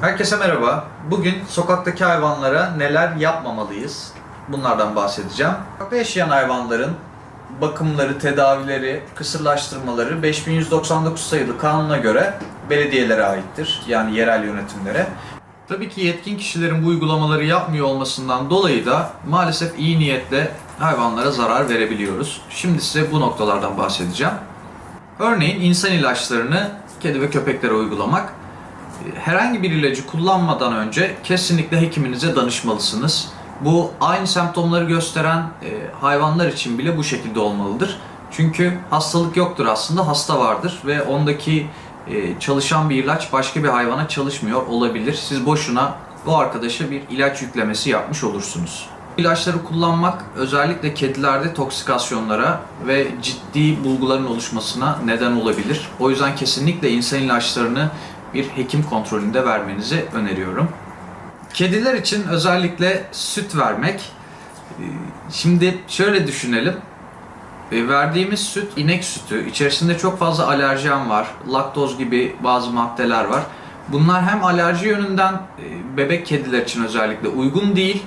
Herkese merhaba. Bugün sokaktaki hayvanlara neler yapmamalıyız? Bunlardan bahsedeceğim. Sokakta yaşayan hayvanların bakımları, tedavileri, kısırlaştırmaları 5199 sayılı kanuna göre belediyelere aittir. Yani yerel yönetimlere. Tabii ki yetkin kişilerin bu uygulamaları yapmıyor olmasından dolayı da maalesef iyi niyetle hayvanlara zarar verebiliyoruz. Şimdi size bu noktalardan bahsedeceğim. Örneğin insan ilaçlarını kedi ve köpeklere uygulamak herhangi bir ilacı kullanmadan önce kesinlikle hekiminize danışmalısınız. Bu aynı semptomları gösteren e, hayvanlar için bile bu şekilde olmalıdır. Çünkü hastalık yoktur aslında, hasta vardır ve ondaki e, çalışan bir ilaç başka bir hayvana çalışmıyor olabilir. Siz boşuna o arkadaşa bir ilaç yüklemesi yapmış olursunuz. İlaçları kullanmak özellikle kedilerde toksikasyonlara ve ciddi bulguların oluşmasına neden olabilir. O yüzden kesinlikle insan ilaçlarını bir hekim kontrolünde vermenizi öneriyorum. Kediler için özellikle süt vermek. Ee, Şimdi şöyle düşünelim. E, Verdiğimiz süt inek sütü. İçerisinde çok fazla alerjen var. Laktoz gibi bazı maddeler var. Bunlar hem alerji yönünden e, bebek kediler için özellikle uygun değil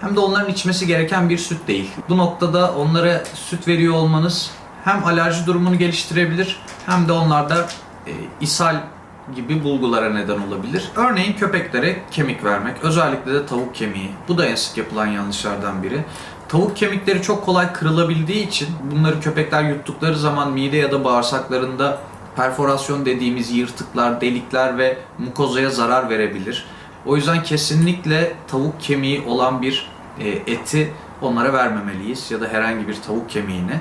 hem de onların içmesi gereken bir süt değil. Bu noktada onlara süt veriyor olmanız hem alerji durumunu geliştirebilir hem de onlarda e, ishal gibi bulgulara neden olabilir. Örneğin köpeklere kemik vermek, özellikle de tavuk kemiği. Bu da en sık yapılan yanlışlardan biri. Tavuk kemikleri çok kolay kırılabildiği için bunları köpekler yuttukları zaman mide ya da bağırsaklarında perforasyon dediğimiz yırtıklar, delikler ve mukozaya zarar verebilir. O yüzden kesinlikle tavuk kemiği olan bir e, eti onlara vermemeliyiz ya da herhangi bir tavuk kemiğini.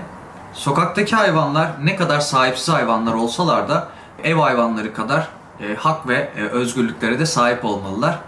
Sokaktaki hayvanlar ne kadar sahipsiz hayvanlar olsalar da ev hayvanları kadar e, hak ve e, özgürlüklere de sahip olmalılar.